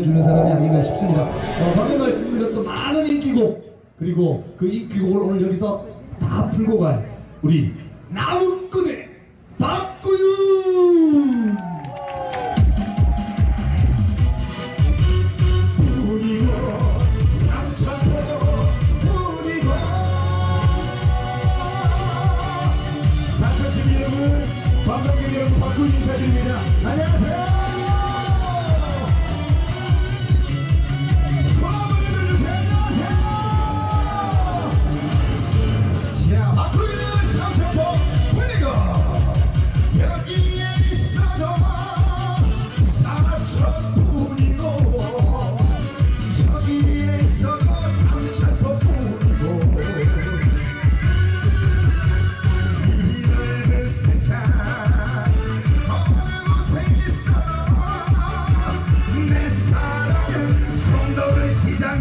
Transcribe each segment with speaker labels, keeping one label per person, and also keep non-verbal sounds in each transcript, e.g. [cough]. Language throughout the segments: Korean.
Speaker 1: 주는 사람이 아닌가 싶습니다. 어, 방금 말씀드렸던 많은 인기곡 그리고 그 인기곡을 오늘 여기서 다 풀고 갈 우리 나무꾼의 박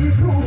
Speaker 2: 송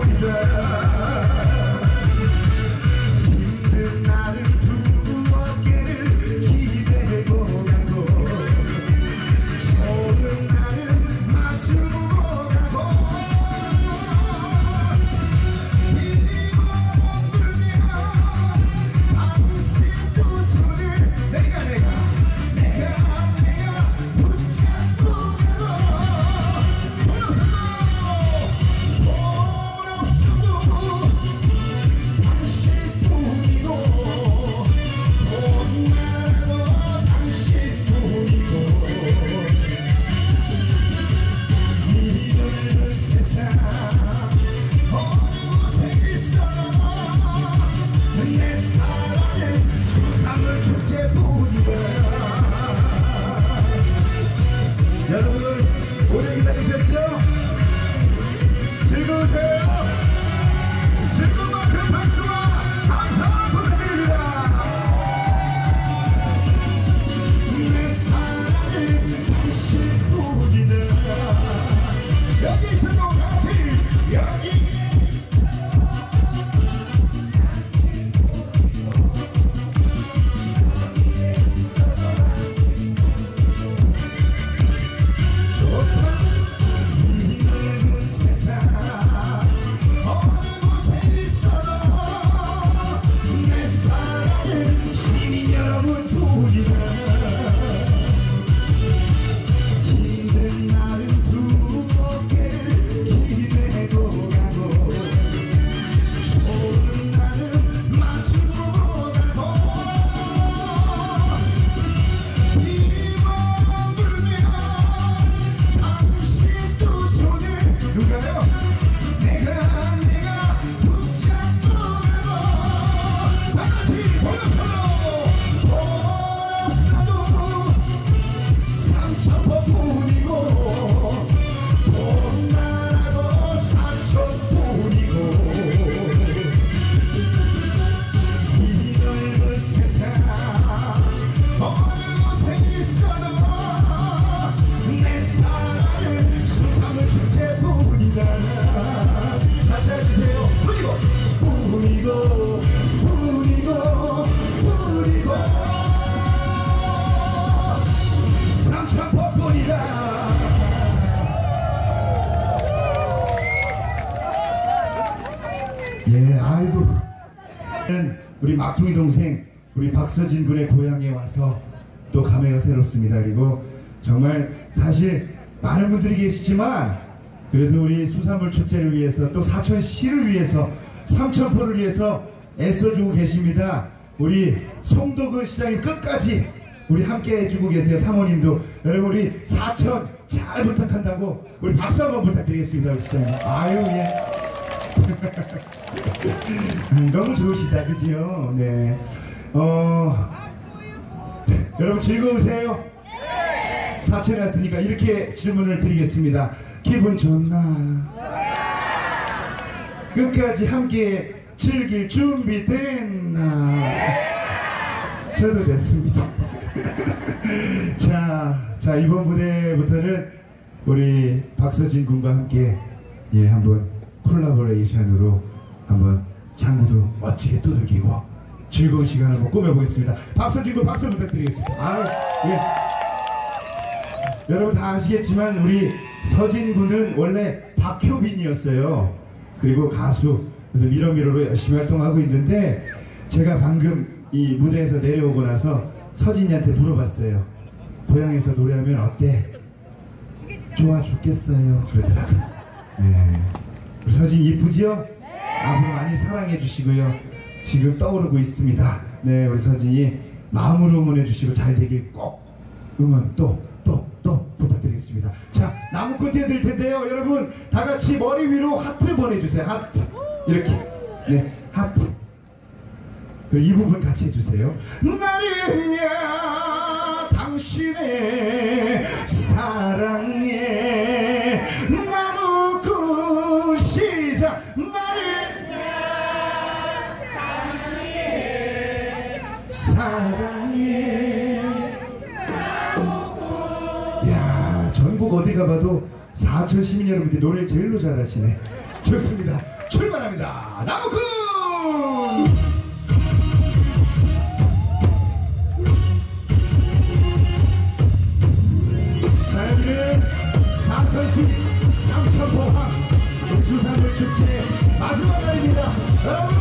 Speaker 2: 막둥이 동생 우리 박서진 군의 고향에 와서 또 감회가 새롭습니다. 그리고 정말 사실 많은 분들이 계시지만 그래도 우리 수산물 축제를 위해서 또 사천시를 위해서 삼천포를 위해서 애써주고 계십니다. 우리 송도구 시장님 끝까지 우리 함께 해주고 계세요 사모님도. 여러분 우리 사천 잘 부탁한다고 우리 박수 한번 부탁드리겠습니다 시장님. 아유 예. 음, 너무 좋으시다 그지요 네 어, 여러분 즐거우세요? 사천에 왔으니까 이렇게 질문을 드리겠습니다 기분 좋나? 끝까지 함께 즐길 준비 됐나? 저도 됐습니다 [laughs] 자, 자 이번 무대부터는 우리 박서진 군과 함께 예 한번 콜라보레이션으로 한번 장구도 멋지게 두들기고 즐거운 시간을 한번 꾸며보겠습니다. 박서진 군 박수 부탁드리겠습니다. 아, 예. 여러분 다 아시겠지만 우리 서진 군은 원래 박효빈이었어요. 그리고 가수. 그래서 미러미러로 열심히 활동하고 있는데 제가 방금 이 무대에서 내려오고 나서 서진이한테 물어봤어요. 고향에서 노래하면 어때? 좋아 죽겠어요. 그러더라고요. 네. 우리 서진 이쁘지요? 앞으로 많이 사랑해 주시고요. 지금 떠오르고 있습니다. 네, 우리 서진이 마음으로 응원해 주시고 잘 되길 꼭 응원 또, 또, 또 부탁드리겠습니다. 자, 나무꾼 띄워드릴 텐데요. 여러분, 다 같이 머리 위로 하트 보내주세요. 하트. 이렇게. 네, 하트. 이 부분 같이 해주세요. 나를야 당신의 어디 가봐도 사천 시민 여러분들 노래 제일로 잘하시네. 좋습니다. 출발합니다. 나무꾼! 자 여기는 사천시 삼천포항 수산물 축제 마지막 날입니다. 여러분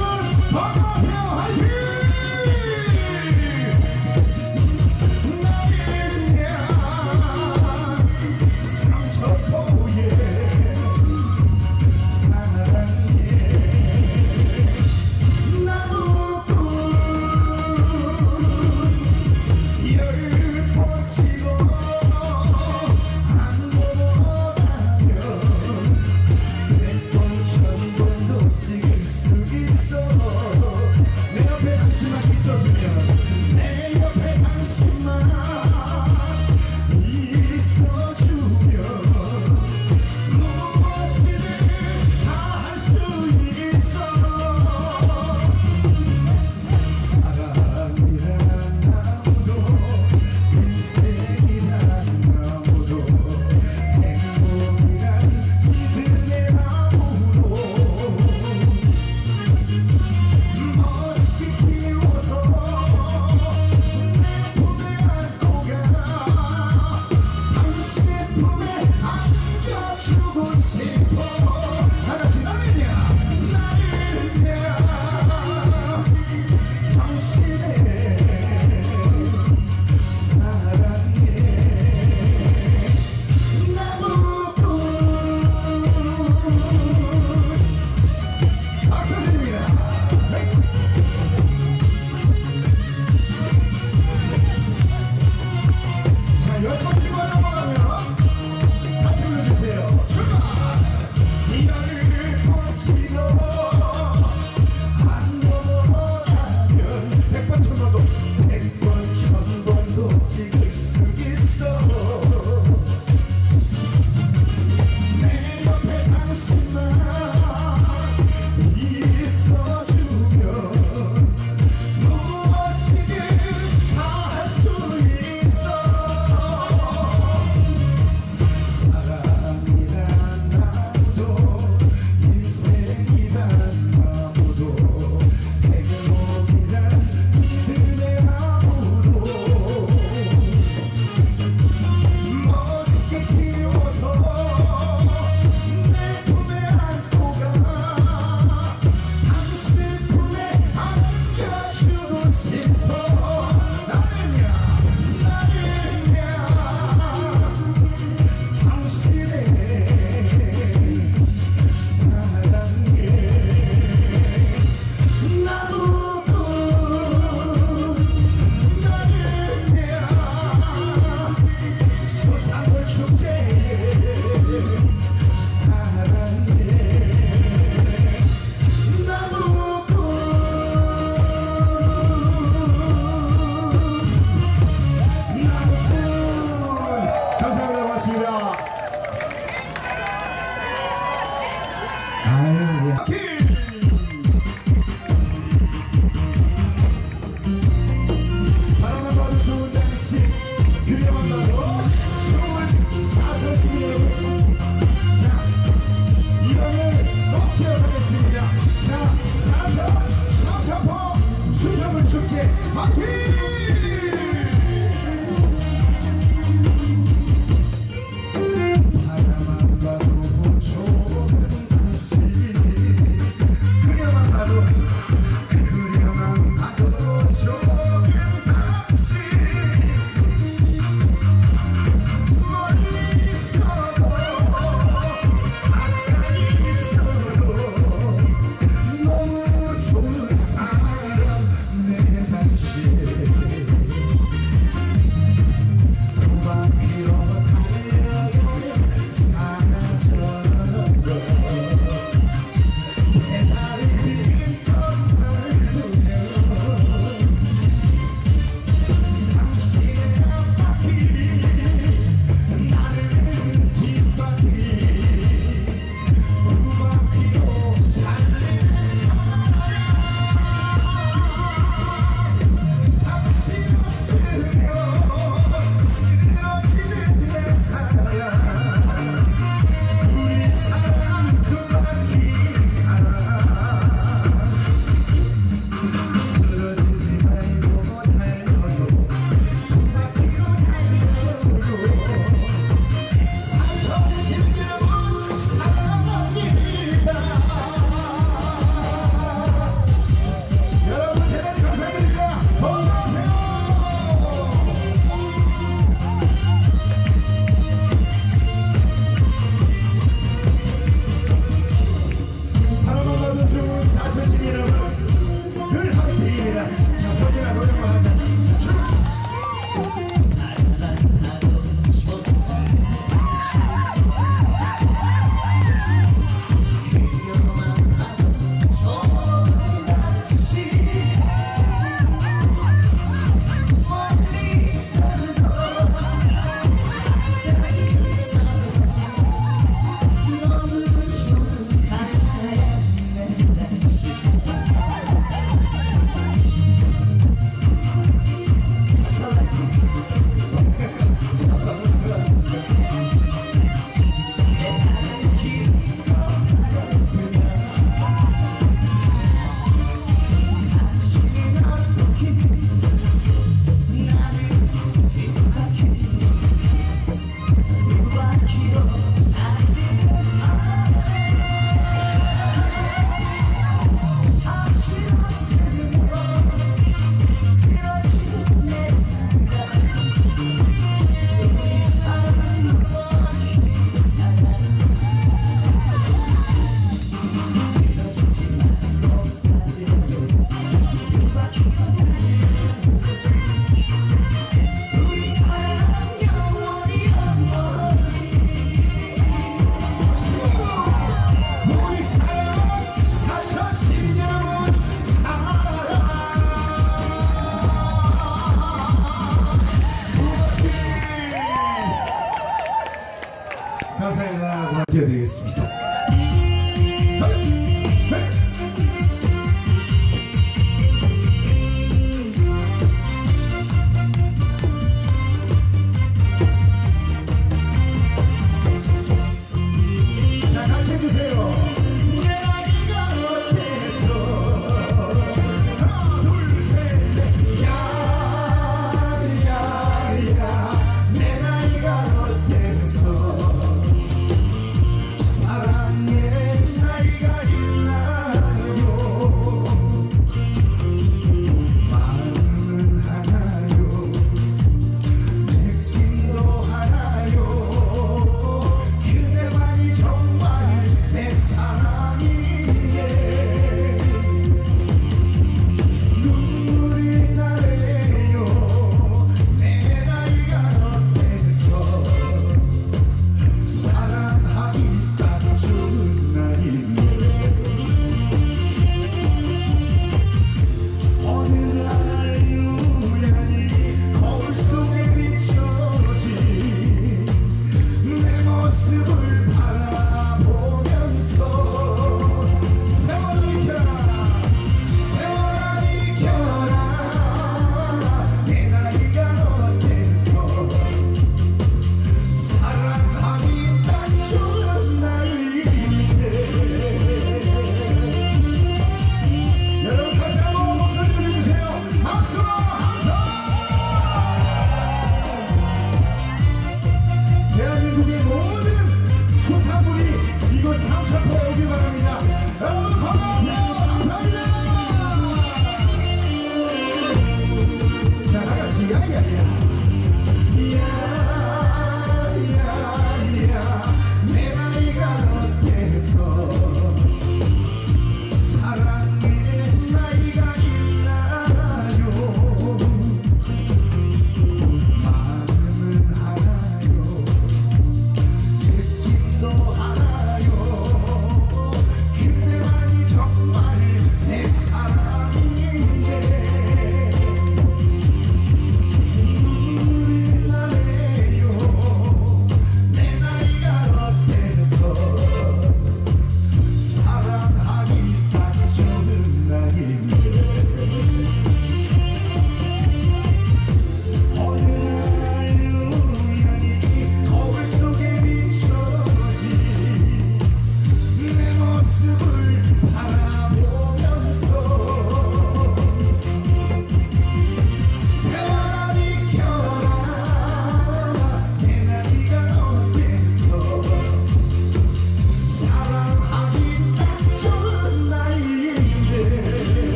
Speaker 2: 반가워하세요. 화이팅 축